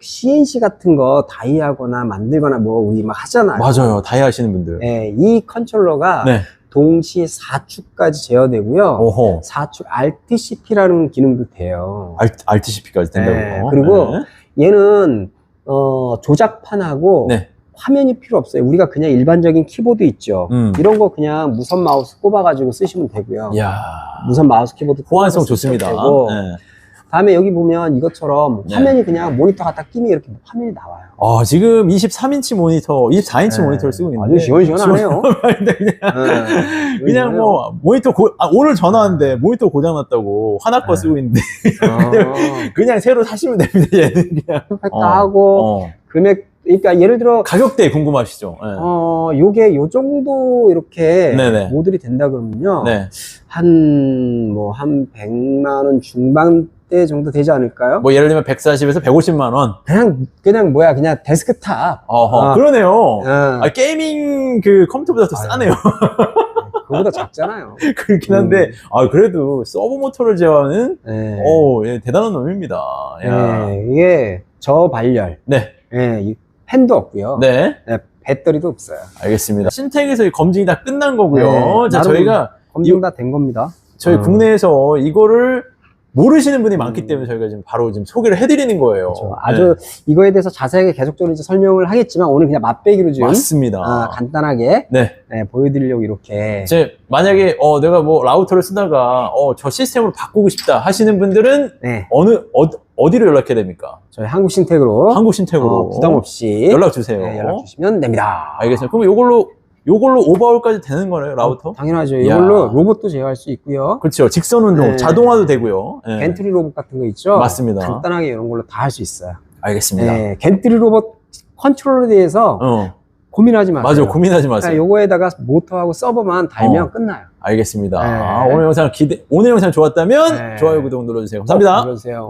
CNC 같은 거 다이하거나 만들거나 뭐 우리 막 하잖아요. 맞아요. 다이 하시는 분들. 네, 이 컨트롤러가 네. 동시에 4축까지 제어되고요. 오호. 4축 RTCP라는 기능도 돼요. 알, RTCP까지 된다고요. 네, 그리고 네. 얘는 어, 조작판하고 네. 화면이 필요 없어요. 우리가 그냥 일반적인 키보드 있죠. 음. 이런 거 그냥 무선 마우스 꼽아가지고 쓰시면 되고요. 이야. 무선 마우스 키보드 호환성 좋습니다. 되고. 네. 다음에 여기 보면 이것처럼 네. 화면이 그냥 모니터 갖다 끼면 이렇게 화면이 나와요. 아, 지금 23인치 모니터, 24인치 네. 모니터를 쓰고 있는데. 아주 시원시원하네요. 시원한데 그냥, 네. 그냥 뭐, 모니터 고, 아, 오늘 전화 왔는데 모니터 고장났다고 하나 거 네. 쓰고 있는데, 어, 그냥 새로 사시면 됩니다, 얘는 그냥. 어, 하고 어. 금액 그러니까 예를 들어 가격대 궁금하시죠? 네. 어 요게 요 정도 이렇게 네네. 모듈이 된다 그러면요 네. 한 뭐 한 100만 원 중반 대 정도 되지 않을까요? 뭐 예를 들면 140에서 150만 원. 그냥 그냥 뭐야 그냥 데스크탑 어허, 아. 그러네요. 어, 아, 게이밍 그 컴퓨터보다 더 아유. 싸네요. 그거보다 작잖아요. 그렇긴 한데, 아, 그래도 서브 모터를 제어하는, 네. 오, 예, 대단한 놈입니다. 야. 네, 이게 저발열 네. 네, 이 팬도 없고요 네. 네, 배터리도 없어요 알겠습니다. 신텍에서 이 검증이 다 끝난 거고요. 네, 자, 저희가 검증 다 된 겁니다 저희 음. 국내에서 이거를 모르시는 분이 많기 음. 때문에 저희가 지금 바로 지금 소개를 해드리는 거예요. 그렇죠. 아주 이거에 대해서 자세하게 계속적으로 이제 설명을 하겠지만 오늘 그냥 맛배기로 네, 좀 맞습니다. 아, 간단하게 네. 네, 보여드리려고 이렇게 이제 만약에 어 내가 뭐 라우터를 쓰다가 어 저 시스템으로 바꾸고 싶다 하시는 분들은 네, 어느 어, 어디로 연락해야 됩니까? 저희 한국신텍으로 한국 신텍으로 어, 부담 없이 연락 주세요. 네, 연락 주시면 됩니다. 알겠습니다. 그럼 요걸로 요걸로 오버홀까지 되는 거네요, 라우터? 어, 당연하죠. 이걸로 로봇도 제어할 수 있고요. 그렇죠. 직선 운동, 네. 자동화도 되고요. 네. 겐트리 로봇 같은 거 있죠? 맞습니다. 간단하게 이런 걸로 다 할 수 있어요. 알겠습니다. 네, 겐트리 로봇 컨트롤에 대해서 어, 고민하지 마세요. 맞아. 고민하지 마세요. 그러니까 요거에다가 모터하고 서버만 달면 어. 끝나요. 알겠습니다. 네. 아, 오늘 영상 기대, 오늘 영상 좋았다면 네. 좋아요, 구독 눌러주세요. 감사합니다. 눌러주세요.